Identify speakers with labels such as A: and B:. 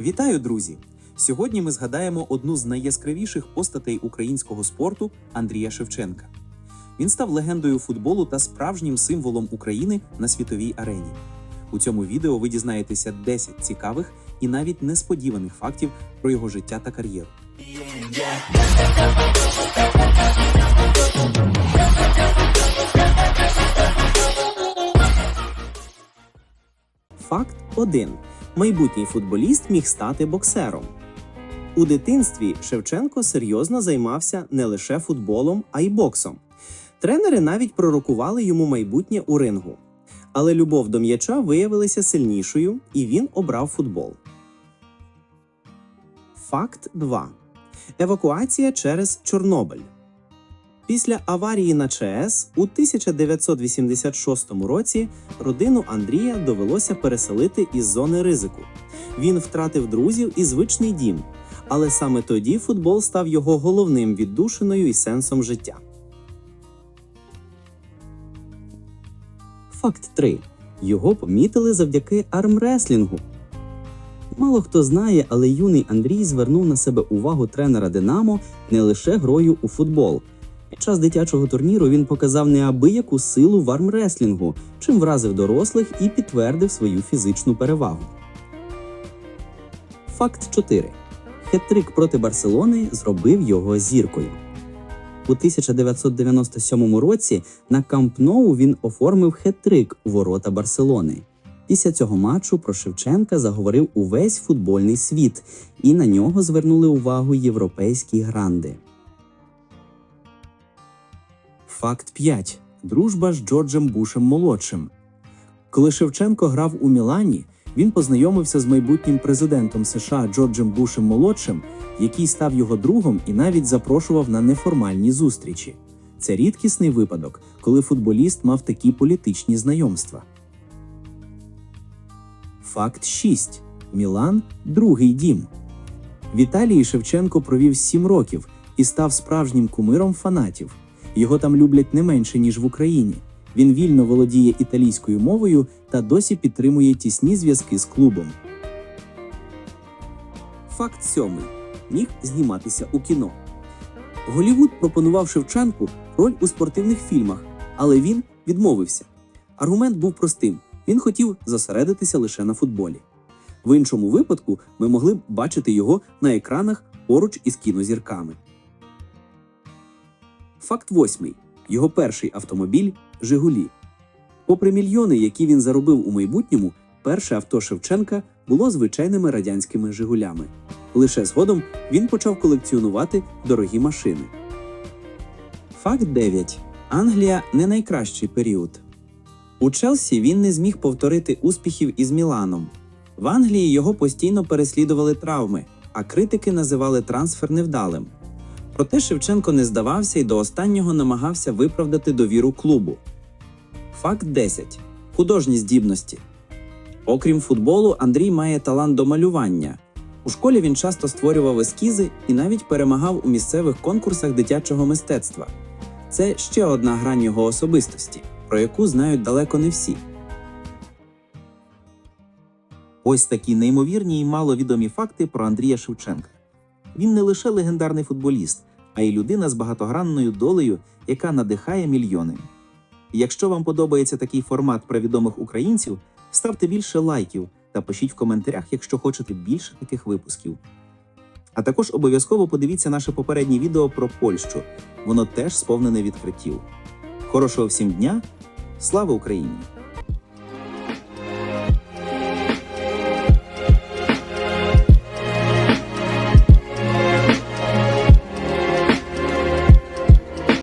A: Вітаю, друзі! Сьогодні ми згадаємо одну з найяскравіших постатей українського спорту Андрія Шевченка. Він став легендою футболу та справжнім символом України на світовій арені. У цьому відео ви дізнаєтеся 10 цікавих і навіть несподіваних фактів про його життя та кар'єру. Факт 1. Майбутній футболіст міг стати боксером. У дитинстві Шевченко серйозно займався не лише футболом, а й боксом. Тренери навіть пророкували йому майбутнє у рингу. Але любов до м'яча виявилася сильнішою, і він обрав футбол. Факт 2. Евакуація через Чорнобиль. Після аварії на ЧАЕС у 1986 році родину Андрія довелося переселити із зони ризику. Він втратив друзів і звичний дім, але саме тоді футбол став його головним віддушиною і сенсом життя. Факт 3. Його помітили завдяки армреслінгу. Мало хто знає, але юний Андрій звернув на себе увагу тренера Динамо не лише грою у футбол. Під час дитячого турніру він показав неабияку силу в армреслінгу, чим вразив дорослих і підтвердив свою фізичну перевагу. Факт 4. Хет-трик проти Барселони зробив його зіркою. У 1997 році на Камп Ноу він оформив хет-трик у ворота Барселони. Після цього матчу про Шевченка заговорив увесь футбольний світ, і на нього звернули увагу європейські гранди. Факт 5. Дружба з Джорджем Бушем молодшим. Коли Шевченко грав у Мілані, він познайомився з майбутнім президентом США Джорджем Бушем молодшим, який став його другом і навіть запрошував на неформальні зустрічі. Це рідкісний випадок, коли футболіст мав такі політичні знайомства. Факт 6. Мілан другий дім. В Італії Шевченко провів 7 років і став справжнім кумиром фанатів. Його там люблять не менше, ніж в Україні. Він вільно володіє італійською мовою та досі підтримує тісні зв'язки з клубом. Факт сьомий. Міг зніматися у кіно. Голівуд пропонував Шевченку роль у спортивних фільмах, але він відмовився. Аргумент був простим: він хотів зосередитися лише на футболі. В іншому випадку ми могли б бачити його на екранах поруч із кінозірками. Факт восьмий. Його перший автомобіль Жигулі. Попри мільйони, які він заробив у майбутньому, перше авто Шевченка було звичайними радянськими Жигулями. Лише згодом він почав колекціонувати дорогі машини. Факт 9. Англія не найкращий період. У Челсі він не зміг повторити успіхів із Міланом. В Англії його постійно переслідували травми, а критики називали трансфер невдалим. Проте Шевченко не здавався і до останнього намагався виправдати довіру клубу. Факт 10. Художні здібності. Окрім футболу, Андрій має талант до малювання. У школі він часто створював ескізи і навіть перемагав у місцевих конкурсах дитячого мистецтва. Це ще одна грань його особистості, про яку знають далеко не всі. Ось такі неймовірні і маловідомі факти про Андрія Шевченка. Він не лише легендарний футболіст, а й людина з багатогранною долею, яка надихає мільйони. Якщо вам подобається такий формат про відомих українців, ставте більше лайків та пишіть в коментарях, якщо хочете більше таких випусків. А також обов'язково подивіться наше попереднє відео про Польщу. Воно теж сповнене відкриттів. Хорошого всім дня! Слава Україні!